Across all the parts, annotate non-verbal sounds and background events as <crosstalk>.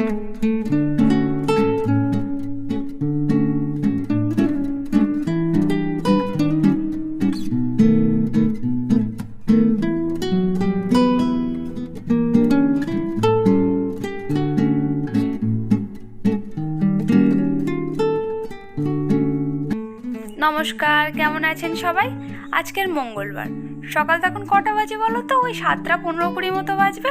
নমস্কার কেমন আছেন সবাই? আজকের মঙ্গলবার। সকাল তখন কটা বাজে বলো তো? ওই সাতটা পনেরো কুড়ি মতো বাজবে।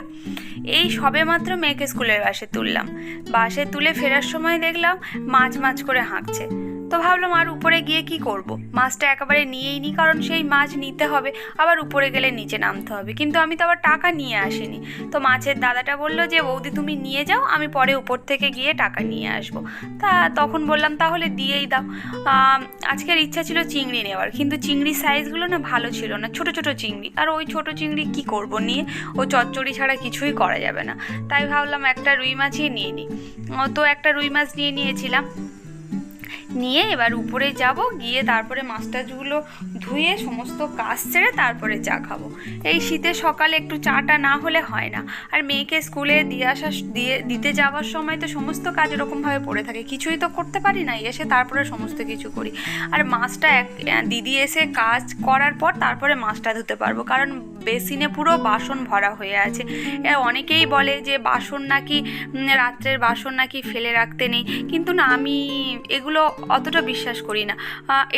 এই সবে মাত্র মেয়েকে স্কুলের বাসে তুললাম। বাসে তুলে ফেরার সময় দেখলাম মাছ মাছ করে হাঁকছে। তো ভাবলাম আর উপরে গিয়ে কি করব। মাছটা একেবারে নিয়েই নি, কারণ সেই মাছ নিতে হবে, আবার উপরে গেলে নিচে নামতে হবে। কিন্তু আমি তো আবার টাকা নিয়ে আসিনি। তো মাছের দাদাটা বলল যে, বৌদি তুমি নিয়ে যাও, আমি পরে উপর থেকে গিয়ে টাকা নিয়ে আসব। তা তখন বললাম, তাহলে দিয়েই দাও। আজকের ইচ্ছা ছিল চিংড়ি নেওয়ার, কিন্তু চিংড়ির সাইজগুলো না ভালো ছিল না, ছোট ছোট চিংড়ি। আর ওই ছোট চিংড়ি কি করব নিয়ে, ও চচ্চড়ি ছাড়া কিছুই করা যাবে না। তাই ভাবলাম একটা রুই মাছই নিয়ে নিই তো একটা রুই মাছ নিয়ে নিয়েছিলাম। নিয়ে এবার উপরে যাব, গিয়ে তারপরে মাছ টাছগুলো ধুয়ে সমস্ত কাজ ছেড়ে তারপরে চা খাব। এই শীতের সকালে একটু চাটা না হলে হয় না। আর মেয়েকে স্কুলে দিয়ে আসা দিয়ে দিতে যাওয়ার সময় তো সমস্ত কাজ এরকমভাবে পড়ে থাকে। কিছুই তো করতে পারি না, এসে তারপরে সমস্ত কিছু করি। আর মাছটা এক দিদি এসে কাজ করার পর তারপরে মাছটা ধুতে পারব। কারণ বেসিনে পুরো বাসন ভরা হয়ে আছে। অনেকেই বলে যে বাসন নাকি রাত্রের বাসন নাকি ফেলে রাখতে নেই। কিন্তু না, আমি এগুলো অতটা বিশ্বাস করি না।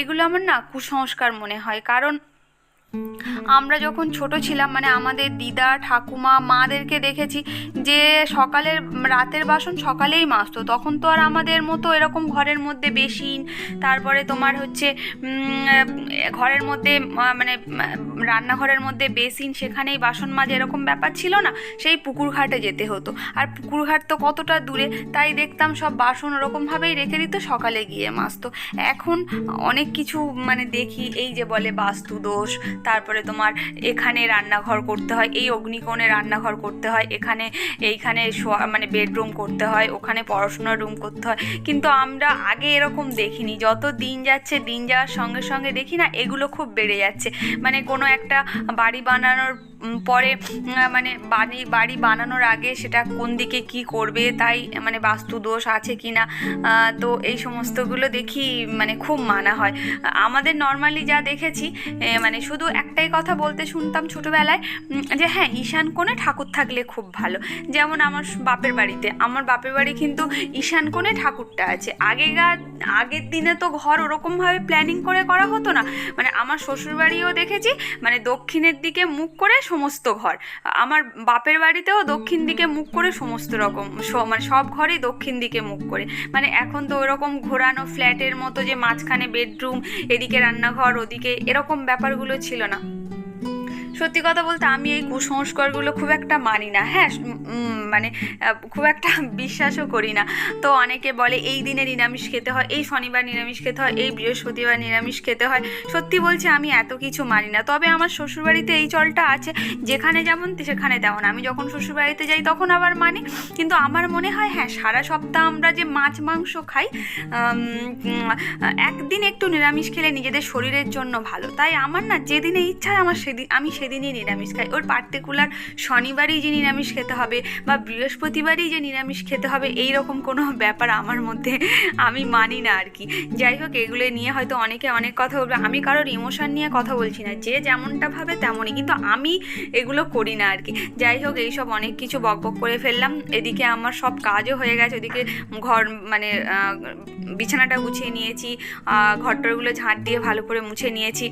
এগুলো আমার না কুসংস্কার মনে হয়। কারণ আমরা যখন ছোট ছিলাম মানে আমাদের দিদা, ঠাকুমা, মাদেরকে দেখেছি যে সকালের, রাতের বাসন সকালেই মাজতো। তখন তো আর আমাদের মতো এরকম ঘরের মধ্যে বেসিন তারপরে তোমার হচ্ছে ঘরের মধ্যে মানে রান্নাঘরের মধ্যে বেসিন, সেখানেই বাসন মাজে এরকম ব্যাপার ছিল না, সেই পুকুর ঘাটে যেতে হতো। আর পুকুর ঘাট তো কতটা দূরে, তাই দেখতাম সব বাসন ওরকমভাবেই রেখে দিত, সকালে গিয়ে মাজতো। এখন অনেক কিছু মানে দেখি, এই যে বলে বাস্তু দোষ তারপরে তোমার এখানে রান্নাঘর করতে হয়, এই অগ্নিকোণে রান্নাঘর করতে হয়, এখানে এইখানে মানে বেডরুম করতে হয়, ওখানে পড়াশোনার রুম করতে হয়। কিন্তু আমরা আগে এরকম দেখিনি। যত দিন যাচ্ছে, দিন যাওয়ার সঙ্গে সঙ্গে দেখি না, এগুলো খুব বেড়ে যাচ্ছে। মানে কোনো একটা বাড়ি বানানোর পরে মানে বাড়ি বাড়ি বানানোর আগে সেটা কোন দিকে কি করবে, তাই মানে বাস্তু দোষ আছে কি না তো এই সমস্তগুলো দেখি মানে খুব মানা হয়। আমাদের নর্মালি যা দেখেছি মানে শুধু একটাই কথা বলতে শুনতাম ছোটোবেলায় যে হ্যাঁ ঈশান কোণে ঠাকুর থাকলে খুব ভালো। যেমন আমার বাপের বাড়িতে। আমার বাপের বাড়ি কিন্তু ঈশান কোণে ঠাকুরটা আছে। আগেকার, আগের দিনে তো ঘর ওরকমভাবে প্ল্যানিং করে করা হতো না। মানে আমার শ্বশুরবাড়িও দেখেছি মানে দক্ষিণের দিকে মুখ করে সমস্ত ঘর। আমার বাপের বাড়িতেও দক্ষিণ দিকে মুখ করে সমস্ত রকম মানে সব ঘরেই দক্ষিণ দিকে মুখ করে। মানে এখন তো ওরকম ঘোরানো ফ্ল্যাটের মতো যে মাঝখানে বেডরুম এদিকে রান্নাঘর, ওদিকে এরকম ব্যাপারগুলো ছিল না। সত্যি কথা বলতে আমি এই কুসংস্কারগুলো খুব একটা মানি না। হ্যাঁ মানে খুব একটা <laughs> বিশ্বাসও করি না। তো অনেকে বলে, এই দিনে নিরামিষ খেতে হয়, এই শনিবার নিরামিষ খেতে হয়, এই বৃহস্পতিবার নিরামিষ খেতে হয়। সত্যি বলছি, আমি এত কিছু মানি না। তবে আমার শ্বশুরবাড়িতে এই চলটা আছে, যেখানে যেমন সেখানে তেমন। আমি যখন শ্বশুরবাড়িতে যাই, তখন আবার মানি। কিন্তু আমার মনে হয় হ্যাঁ সারা সপ্তাহ আমরা যে মাছ, মাংস খাই একদিন একটু নিরামিষ খেলে নিজেদের শরীরের জন্য ভালো। তাই আমার না, যেদিনে ইচ্ছা আমার সেদিন আমি সেদিনই নিরামিষ খাই ওর পার্টিকুলার শনিবারই যে নিরামিষ খেতে হবে বা বৃহস্পতিবারই যে নিরামিষ খেতে হবে এই রকম কোনো ব্যাপার আমার মধ্যে আমি মানি না আর কি। যাই হোক, এগুলো নিয়ে হয়তো অনেকে অনেক কথা বলবে। আমি কারোর ইমোশন নিয়ে কথা বলছি না। যে যেমনটা ভাবে তেমনই। কিন্তু আমি এগুলো করি না আর কি। যাই হোক, এইসব অনেক কিছু বকবক করে ফেললাম। এদিকে আমার সব কাজও হয়ে গেছে। ওদিকে ঘর মানে বিছানাটা গুছিয়ে নিয়েছি। ঘরটরগুলো ঝাঁট দিয়ে ভালো করে মুছে নিয়েছি।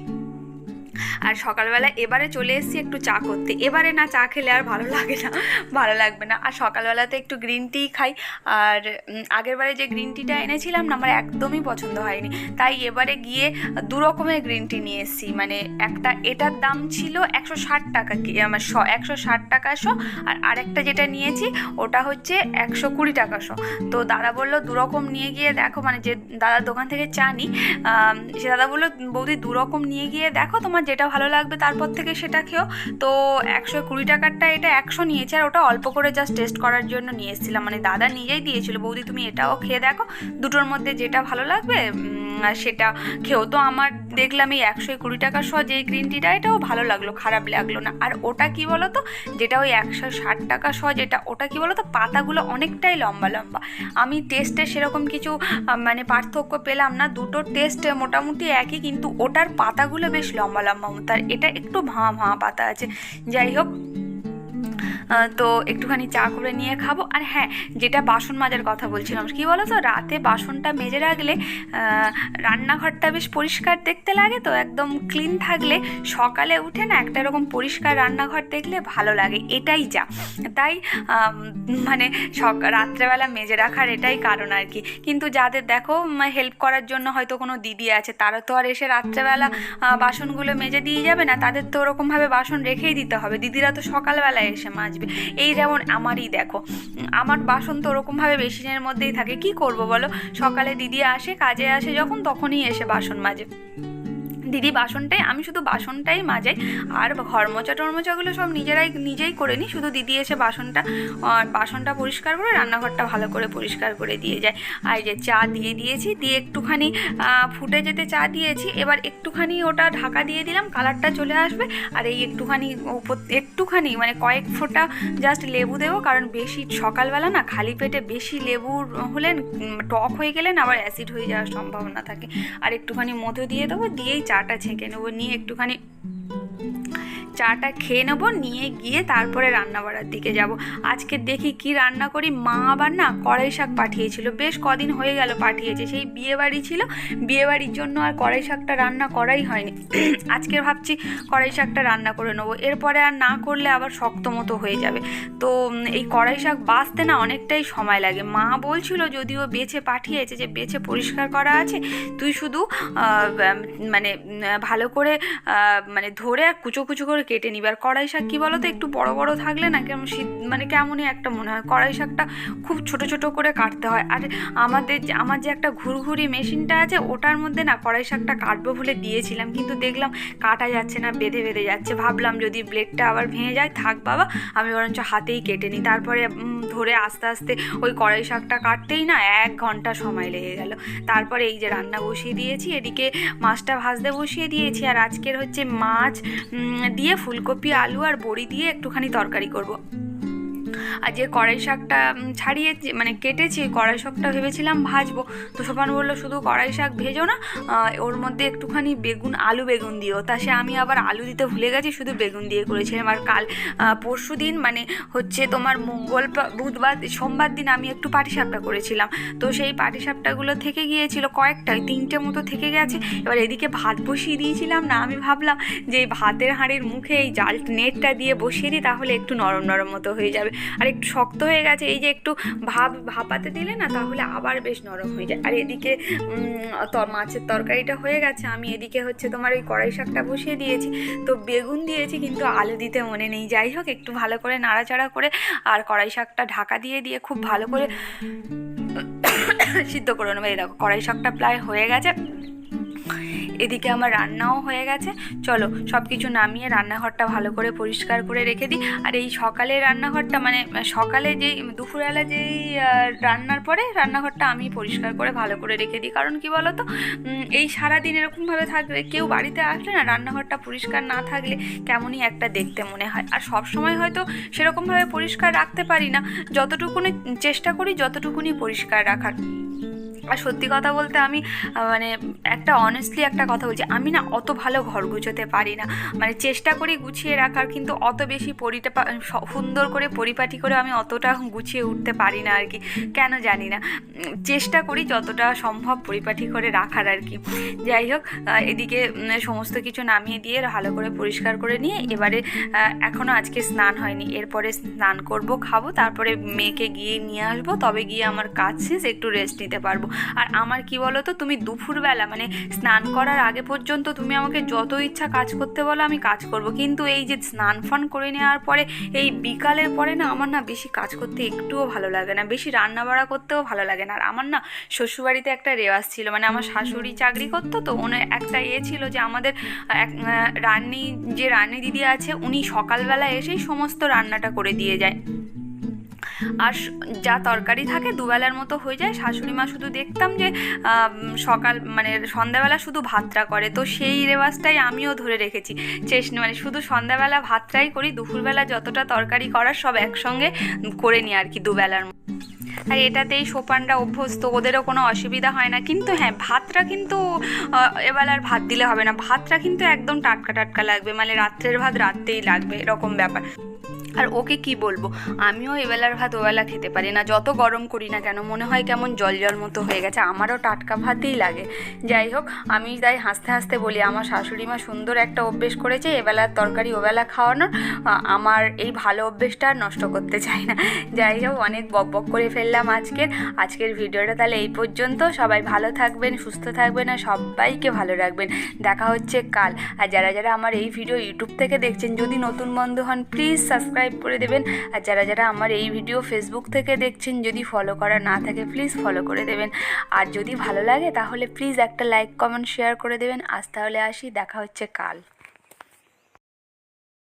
আর সকালবেলা এবারে চলে এসেছি একটু চা করতে। এবারে না চা খেলে আর ভালো লাগে না, ভালো লাগবে না। আর সকালবেলাতে একটু গ্রিন টি খাই। আর আগেরবারে যে গ্রিন টিটা এনেছিলাম না, আমার একদমই পছন্দ হয়নি। তাই এবারে গিয়ে দু রকমের গ্রিন টি নিয়ে এসেছি। মানে একটা এটার দাম ছিল একশো ষাট টাকা আমার শ, একশো ষাট টাকা শো, আর আরেকটা যেটা নিয়েছি, ওটা হচ্ছে একশো কুড়ি টাকা শো। তো দাদা বলল দু রকম নিয়ে গিয়ে দেখো মানে যে দাদার দোকান থেকে চা নিই সে দাদা বলল, বৌদি দু রকম নিয়ে গিয়ে দেখো তোমার যেটা ভালো লাগবে তারপর থেকে সেটা খেও। তো একশো কুড়ি টাকারটা এটা একশো নিয়েছে আর ওটা অল্প করে জাস্ট টেস্ট করার জন্য নিয়ে এসেছিলাম। মানে দাদা নিজেই দিয়েছিল, বৌদি তুমি এটাও খেয়ে দেখো। দুটোর মধ্যে যেটা ভালো লাগবে সেটা খেও। তো আমার দেখলাম এই একশো কুড়ি টাকা সহ যে গ্রিন টিটা এটাও ভালো লাগল, খারাপ লাগল না। আর ওটা কি বলো তো যেটা ওই একশো ষাট টাকা সহ যেটা, ওটা কি বলো তো পাতাগুলো অনেকটাই লম্বা লম্বা। আমি টেস্টে সেরকম কিছু মানে পার্থক্য পেলাম না দুটো টেস্ট মোটামুটি একই, কিন্তু ওটার পাতাগুলো বেশ লম্বা লম্বা মতো। আর এটা একটু ভাঁ ভাঁ পাতা আছে। যাই হোক তো একটুখানি চা করে নিয়ে খাব। আর হ্যাঁ যেটা বাসন মাজার কথা বলছিলাম, কি বলো তো রাতে বাসনটা মেজে রাখলে রান্নাঘরটা বেশ পরিষ্কার দেখতে লাগে তো, একদম ক্লিন থাকলে সকালে উঠে না একটা এরকম পরিষ্কার রান্নাঘর দেখলে ভালো লাগে, এটাই যা। তাই মানে সক, রাত্রেবেলা মেজে রাখার এটাই কারণ আর কি। কিন্তু যাদের দেখো হেল্প করার জন্য হয়তো কোনো দিদি আছে, তারা তো আর এসে রাত্রেবেলা বাসনগুলো মেজে দিয়ে যাবে না, তাদের তো ওরকমভাবে বাসন রেখেই দিতে হবে। দিদিরা তো সকালবেলায় এসে মাজবে এই যেমন আমারই দেখো। আমার বাসন তো ওরকমভাবে বেসিনের মধ্যেই থাকে। কি করব বলো? সকালে দিদি আসে, কাজে আসে, যখন তখনই এসে বাসন মাজে। দিদি বাসনটাই আমি শুধু বাসনটাই মাজাই। আর ঘর মোচা টরমোচাগুলো সব নিজেরাই নিজেই করে নিই। শুধু দিদি এসে বাসনটা বাসনটা পরিষ্কার করে রান্নাঘরটা ভালো করে পরিষ্কার করে দিয়ে যায়। আর যে চা দিয়ে দিয়েছি দিয়ে একটুখানি ফুটে যেতে চা দিয়েছি। এবার একটুখানি ওটা ঢাকা দিয়ে দিলাম কালারটা চলে আসবে। আর এই একটুখানি উপর একটুখানি মানে কয়েক ফোঁটা জাস্ট লেবু দেবো কারণ বেশি সকালবেলা না খালি পেটে বেশি লেবু হলে উম, টক হয়ে গেলে না আবার অ্যাসিড হয়ে যাওয়ার সম্ভাবনা থাকে। আর একটুখানি মধু দিয়ে দেবো দিয়েই চাটা ছেঁকে নেব নিয়ে একটুখানি চাটা খেয়ে নেব, নিয়ে গিয়ে তারপরে রান্না বাড়ার দিকে যাব। আজকে দেখি কি রান্না করি। মা আবার না কড়াই শাক পাঠিয়েছিল। বেশ কদিন হয়ে গেল পাঠিয়েছে। সেই বিয়ে বাড়ি ছিল। বিয়ে বাড়ির জন্য আর কড়াই শাকটা রান্না করাই হয়নি। <clears throat> আজকে ভাবছি কড়াই শাকটা রান্না করে নেব। এরপরে আর না করলে আবার শক্ত মতো হয়ে যাবে। তো এই কড়াই শাক বাঁচতে না অনেকটাই সময় লাগে। মা বলছিল যদিও বেছে পাঠিয়েছে যে বেছে পরিষ্কার করা আছে, তুই শুধু মানে ভালো করে মানে ধরে আর কুচো কুচো করে কেটে নিবি। আর কড়াই শাক কী বলো তো একটু বড় বড় থাকলে না কেমন শীত মানে কেমনই একটা মনে হয় কড়াই শাকটা খুব ছোট ছোট করে কাটতে হয়। আর আমাদের আমার যে একটা ঘুরঘুরি মেশিনটা আছে ওটার মধ্যে না কড়াই শাকটা কাটবো বলে দিয়েছিলাম কিন্তু দেখলাম কাটা যাচ্ছে না বেঁধে বেঁধে যাচ্ছে। ভাবলাম যদি ব্লেডটা আবার ভেঙে যায় থাক বাবা আমি বরঞ্চ হাতেই কেটে নিই। তারপরে ধরে আস্তে আস্তে ওই কড়াই শাকটা কাটতেই না এক ঘণ্টা সময় লেগে গেল। তারপরে এই যে রান্না বসিয়ে দিয়েছি এদিকে মাছটা ভাজতে বসিয়ে দিয়েছি। আর আজকের হচ্ছে মাছ উম, দিয়ে ফুলকপি আলু আর বড়ি দিয়ে একটুখানি তরকারি করব। আর যে কড়াই শাকটা ছাড়িয়ে মানে কেটেছি, কড়াই শাকটা ভেবেছিলাম ভাজবো। তো সোপান বলল, শুধু কড়াই শাক ভেজো না ওর মধ্যে একটুখানি বেগুন, আলু বেগুন দিও। তা সে আমি আবার আলু দিতে ভুলে গেছি, শুধু বেগুন দিয়ে করেছিলাম। আর কাল পরশু দিন মানে হচ্ছে তোমার মঙ্গল বুধবার, সোমবার দিন আমি একটু পাটিসাপটা করেছিলাম। তো সেই পাটিসাপটাগুলো থেকে গিয়েছিল কয়েকটা, ওই তিনটে মতো থেকে গেছে। এবার এদিকে ভাত বসিয়ে দিয়েছিলাম না, আমি ভাবলাম যে ভাতের হাঁড়ির মুখে এই জাল নেটটা দিয়ে বসিয়ে দিই, তাহলে একটু নরম নরম মতো হয়ে যাবে। আর একটু শক্ত হয়ে গেছে, এই যে একটু ভাপ, ভাপাতে দিলে না তাহলে আবার বেশ নরম হয়ে যায়। আর এদিকে মাছের তরকারিটা হয়ে গেছে, আমি এদিকে হচ্ছে তোমার ওই কড়াই শাকটা বসিয়ে দিয়েছি। তো বেগুন দিয়েছি, কিন্তু আলু দিতে মনে নেই। যাই হোক, একটু ভালো করে নাড়াচাড়া করে আর কড়াই শাকটা ঢাকা দিয়ে দিয়ে খুব ভালো করে <coughs> সিদ্ধ করে নেব। এই দেখো, কড়াই শাকটা প্রায় হয়ে গেছে। এদিকে আমার রান্নাও হয়ে গেছে। চলো সব কিছু নামিয়ে রান্নাঘরটা ভালো করে পরিষ্কার করে রেখে দিই। আর এই সকালে রান্নাঘরটা মানে সকালে যেই, দুপুরবেলা যেই রান্নার পরে রান্নাঘরটা আমি পরিষ্কার করে ভালো করে রেখে দিই। কারণ কি বলো তো এই সারাদিন এরকমভাবে থাকবে, কেউ বাড়িতে আসলে না রান্নাঘরটা পরিষ্কার না থাকলে কেমনই একটা দেখতে মনে হয়। আর সব সময় হয়তো সেরকমভাবে পরিষ্কার রাখতে পারি না। যতটুকুনি চেষ্টা করি, যতটুকুনি পরিষ্কার রাখার। আর সত্যি কথা বলতে আমি মানে একটা অনেস্টলি একটা কথা বলছি, আমি না অত ভালো ঘর গুছোতে পারি না। মানে চেষ্টা করি গুছিয়ে রাখার, কিন্তু অত বেশি পরিটা সুন্দর করে পরিপাটি করে আমি অতটা গুছিয়ে উঠতে পারি না আর কি। কেন জানি না। চেষ্টা করি যতটা সম্ভব পরিপাটি করে রাখার আর কি। যাই হোক এদিকে সমস্ত কিছু নামিয়ে দিয়ে ভালো করে পরিষ্কার করে নিয়ে এবারে এখনও আজকে স্নান হয়নি। এরপরে স্নান করব, খাব, তারপরে মেয়েকে গিয়ে নিয়ে আসব। তবে গিয়ে আমার কাজ শেষ, একটু রেস্ট নিতে পারব। আর আমার কি বলো তো তুমি দুপুরবেলা মানে স্নান করার আগে পর্যন্ত তুমি আমাকে যত ইচ্ছা কাজ করতে বলো, আমি কাজ করব। কিন্তু এই যে স্নান ফান করে নেওয়ার পরে, এই বিকালের পরে না, আমার না বেশি কাজ করতে একটুও ভালো লাগে না। বেশি রান্না বাড়া করতেও ভালো লাগে না। আর আমার না শ্বশুরবাড়িতে একটা রেওয়াজ ছিল মানে আমার শাশুড়ি চাকরি করতো, তো ওনার একটা ইয়ে ছিল যে আমাদের এক রান্নি, যে রান্নি দিদি আছে, উনি সকালবেলা এসেই সমস্ত রান্নাটা করে দিয়ে যায়। আর যা তরকারি থাকে দুবেলার মতো হয়ে যায়। শাশুড়ি মা শুধু দেখতাম যে সকাল মানে সন্ধ্যাবেলা শুধু ভাতটা করে। তো সেই রেওয়াজটাই আমিও ধরে রেখেছি। চেষ্টা মানে শুধু সন্ধ্যাবেলা ভাতটাই করি, দুপুরবেলা যতটা তরকারি করার সব একসঙ্গে করে নিই আর কি দুবেলার। আর এটাতেই সোপানরা অভ্যস্ত, ওদেরও কোনো অসুবিধা হয় না। কিন্তু হ্যাঁ ভাতটা কিন্তু এবার আর ভাত দিলে হবে না। ভাতটা কিন্তু একদম টাটকা টাটকা লাগবে। মানে রাত্রের ভাত রাত্রেই লাগবে, এরকম ব্যাপার। আর ওকে কি বলব? আমিও এবেলার ভাত ওবেলা খেতে পারি না। যত গরম করি না কেন, মনে হয় কেমন জল জল মতো হয়ে গেছে। আমারও টাটকা ভাতই লাগে। যাই হোক, আমি তাই হাসতে হাসতে বলি, আমার শাশুড়ি মা সুন্দর একটা অভ্যেস করেছে এবেলার তরকারি ওবেলা খাওয়ানোর। আমার এই ভালো অভ্যেসটা আর নষ্ট করতে চাই না। যাই হোক, অনেক বক বক করে ফেললাম আজকের আজকের ভিডিওটা তাহলে এই পর্যন্ত। সবাই ভালো থাকবেন, সুস্থ থাকবেন আর সবাইকে ভালো রাখবেন। দেখা হচ্ছে কাল। আর যারা যারা আমার এই ভিডিও ইউটিউব থেকে দেখছেন, যদি নতুন বন্ধু হন প্লিজ সাবস্ক্রাইব করে দেবেন। আর যারা যারা আমার এই ভিডিও ফেসবুক থেকে দেখছেন, যদি ফলো করা না থাকে প্লিজ ফলো করে দেবেন। আর যদি ভালো লাগে, তাহলে প্লিজ একটা লাইক কমেন্ট শেয়ার করে দেবেন। আজ তাহলে আসি, দেখা হচ্ছে কাল।